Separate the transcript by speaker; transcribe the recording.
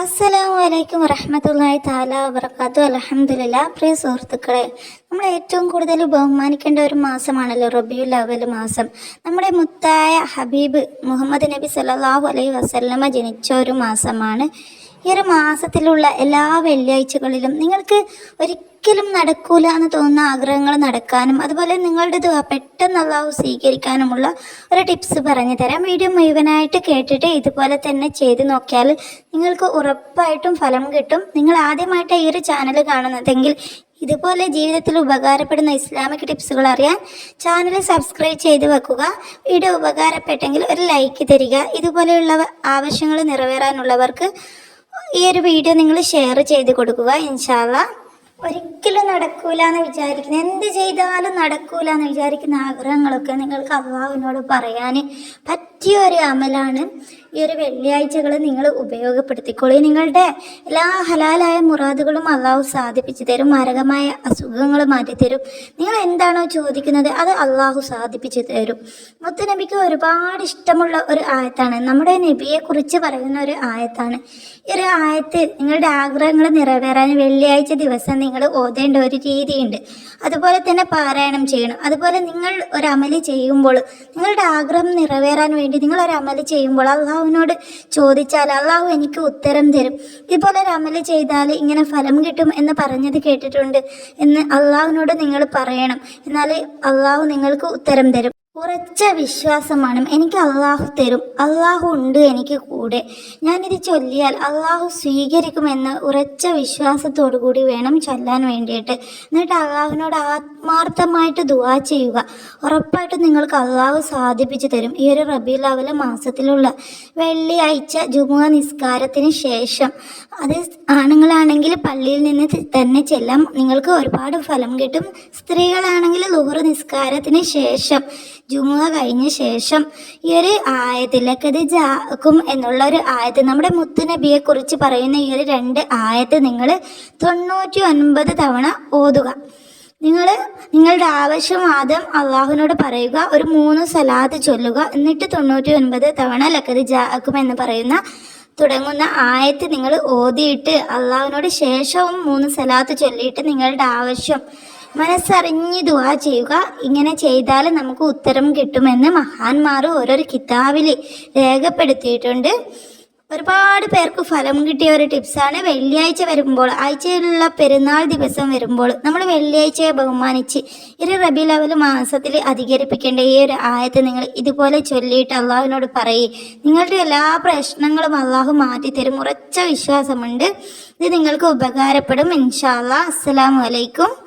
Speaker 1: അസ്സലാമു അലൈക്കും വറഹമത്തല്ലാഹി താല വബർക്കാത്തു അലഹമുല്ല പ്രിയ സുഹൃത്തുക്കളെ നമ്മൾ ഏറ്റവും കൂടുതൽ ബഹുമാനിക്കേണ്ട ഒരു മാസമാണല്ലോ റബിയുൽ അവൽ മാസം. നമ്മുടെ മുത്തായ ഹബീബ് മുഹമ്മദ് നബി സല്ലാഹു അലൈഹി വസല്ലമ ജനിച്ച ഒരു മാസമാണ്. ഈ ഒരു മാസത്തിലുള്ള എല്ലാ വെള്ളിയാഴ്ചകളിലും നിങ്ങൾക്ക് ഒരിക്കലും നടക്കൂല എന്ന് തോന്നുന്ന ആഗ്രഹങ്ങൾ നടക്കാനും അതുപോലെ നിങ്ങളുടെ ദുആ പെട്ടെന്ന് അള്ളാഹു സ്വീകരിക്കാനുമുള്ള ഒരു ടിപ്സ് പറഞ്ഞു തരാം. വീഡിയോ മുഴുവനായിട്ട് കേട്ടിട്ട് ഇതുപോലെ തന്നെ ചെയ്ത് നോക്കിയാൽ നിങ്ങൾക്ക് ഉറപ്പായിട്ടും ഫലം കിട്ടും. നിങ്ങൾ ആദ്യമായിട്ട് ഈ ഒരു ചാനൽ കാണുന്നതെങ്കിൽ ഇതുപോലെ ജീവിതത്തിൽ ഉപകാരപ്പെടുന്ന ഇസ്ലാമിക് ടിപ്സുകൾ അറിയാൻ ചാനൽ സബ്സ്ക്രൈബ് ചെയ്ത് വെക്കുക. വീഡിയോ ഉപകാരപ്പെട്ടെങ്കിൽ ഒരു ലൈക്ക് തരിക. ഇതുപോലെയുള്ള ആവശ്യങ്ങൾ നിറവേറാനുള്ളവർക്ക് ഈ ഒരു വീഡിയോ നിങ്ങൾ ഷെയർ ചെയ്ത് കൊടുക്കുക. ഇൻഷാല്ല ഒരിക്കലും നടക്കൂല എന്ന് വിചാരിക്കുന്ന എന്ത് ചെയ്താലും നടക്കൂല എന്ന് വിചാരിക്കുന്ന ആഗ്രഹങ്ങളൊക്കെ നിങ്ങൾക്ക് അള്ളാഹുവിനോട് പറയാൻ പറ്റിയ ഒരു അമലാണ്. ഈ ഒരു വെള്ളിയാഴ്ചകൾ നിങ്ങൾ ഉപയോഗപ്പെടുത്തിക്കോളൂ. നിങ്ങളുടെ എല്ലാ ഹലാലായ മുറാദുകളും അള്ളാഹു സാധിപ്പിച്ചു തരും മാരകമായ അസുഖങ്ങൾ മാറ്റിത്തരും നിങ്ങൾ എന്താണോ ചോദിക്കുന്നത് അത് അള്ളാഹു സാധിപ്പിച്ചു തരും. മുത്ത നബിക്ക് ഒരുപാട് ഇഷ്ടമുള്ള ഒരു ആയത്താണ്. നമ്മുടെ നബിയെ കുറിച്ച് പറയുന്ന ഒരു ആയത്താണ്. ഈ ഒരു ആയത്ത് നിങ്ങളുടെ ആഗ്രഹങ്ങൾ നിറവേറാൻ വെള്ളിയാഴ്ച ദിവസം നിങ്ങൾ ഓതേണ്ട ഒരു രീതിയുണ്ട്. അതുപോലെ തന്നെ പാരായണം ചെയ്യണം. അതുപോലെ നിങ്ങൾ ഒരു അമൽ ചെയ്യുമ്പോൾ നിങ്ങളുടെ ആഗ്രഹം നിറവേറാൻ വേണ്ടി നിങ്ങൾ ഒരു അമൽ ചെയ്യുമ്പോൾ അള്ളാഹുവിനോട് ചോദിച്ചാൽ അള്ളാഹു എനിക്ക് ഉത്തരം തരും. ഇതുപോലെ ഒരു അമൽ ചെയ്താൽ ഇങ്ങനെ ഫലം കിട്ടും എന്ന് പറഞ്ഞത് കേട്ടിട്ടുണ്ട് എന്ന് അള്ളാഹുവിനോട് നിങ്ങൾ പറയണം. എന്നാൽ അള്ളാഹു നിങ്ങൾക്ക് ഉത്തരം തരും. ഉറച്ച വിശ്വാസമാണ്. എനിക്ക് അള്ളാഹു തരും. അള്ളാഹു ഉണ്ട് എനിക്ക് കൂടെ. ഞാനിത് ചൊല്ലിയാൽ അള്ളാഹു സ്വീകരിക്കുമെന്ന് ഉറച്ച വിശ്വാസത്തോടു കൂടി വേണം ചൊല്ലാൻ വേണ്ടിയിട്ട്. എന്നിട്ട് അള്ളാഹുവിനോട് ആത്മാർത്ഥമായിട്ട് ദുവാ ചെയ്യുക. ഉറപ്പായിട്ടും നിങ്ങൾക്ക് അള്ളാഹു സാധിപ്പിച്ചു തരും. ഈ ഒരു റബീൽ അവല മാസത്തിലുള്ള വെള്ളിയാഴ്ച ജുമുഅ നിസ്കാരത്തിന് ശേഷം. അത് ആണുങ്ങളാണെങ്കിൽ പള്ളിയിൽ നിന്ന് തന്നെ ചെല്ലാം. നിങ്ങൾക്ക് ഒരുപാട് ഫലം കിട്ടും. സ്ത്രീകളാണെങ്കിൽ ലുഹർ നിസ്കാരത്തിന് ശേഷം. ജുമുഅ കഴിഞ്ഞ ശേഷം ഈ ഒരു ആയത്തിലക്കത് ജാക്കും എന്നുള്ള ഒരു ആയത്ത് നമ്മുടെ മുത്തുനബിയെ കുറിച്ച് പറയുന്ന ഈ ഒരു രണ്ട് ആയത്ത് നിങ്ങൾ തൊണ്ണൂറ്റി ഒൻപത് തവണ ഓതുക. നിങ്ങൾ നിങ്ങളുടെ ആവശ്യം ആദ്യം അള്ളാഹുവിനോട് പറയുക ഒരു മൂന്ന് സലാത്ത് ചൊല്ലുക എന്നിട്ട് തൊണ്ണൂറ്റി ഒൻപത് തവണ ലക്കത് ജാക്കും എന്ന് പറയുന്ന തുടങ്ങുന്ന ആയത്ത് നിങ്ങൾ ഓതിയിട്ട് അള്ളാഹുവിനോട് ശേഷവും മൂന്ന് സലാത്ത് ചൊല്ലിയിട്ട് നിങ്ങളുടെ ആവശ്യം മനസ്സറിഞ്ഞ് ദുവാ ചെയ്യുക. ഇങ്ങനെ ചെയ്താൽ നമുക്ക് ഉത്തരം കിട്ടുമെന്ന് മഹാന്മാർ ഓരോരു കിതാബിൽ രേഖപ്പെടുത്തിയിട്ടുണ്ട്. ഒരുപാട് പേർക്ക് ഫലം കിട്ടിയ ഒരു ടിപ്സാണ് വെള്ളിയാഴ്ച വരുമ്പോൾ ആഴ്ചയിലുള്ള പെരുന്നാൾ ദിവസം വരുമ്പോൾ നമ്മൾ വെള്ളിയാഴ്ചയെ ബഹുമാനിച്ച് ഇരു റബി ലെവൽ മാസത്തിൽ അധികരിപ്പിക്കേണ്ട ഈ ഒരു ആയത്ത് നിങ്ങൾ ഇതുപോലെ ചൊല്ലിയിട്ട് അള്ളാഹുവിനോട് പറയും. നിങ്ങളുടെ എല്ലാ പ്രശ്നങ്ങളും അള്ളാഹു മാറ്റിത്തരും. ഉറച്ച വിശ്വാസമുണ്ട്. ഇത് നിങ്ങൾക്ക് ഉപകാരപ്പെടും. ഇൻഷാ അല്ലാ അസ്സലാമു അലൈക്കും.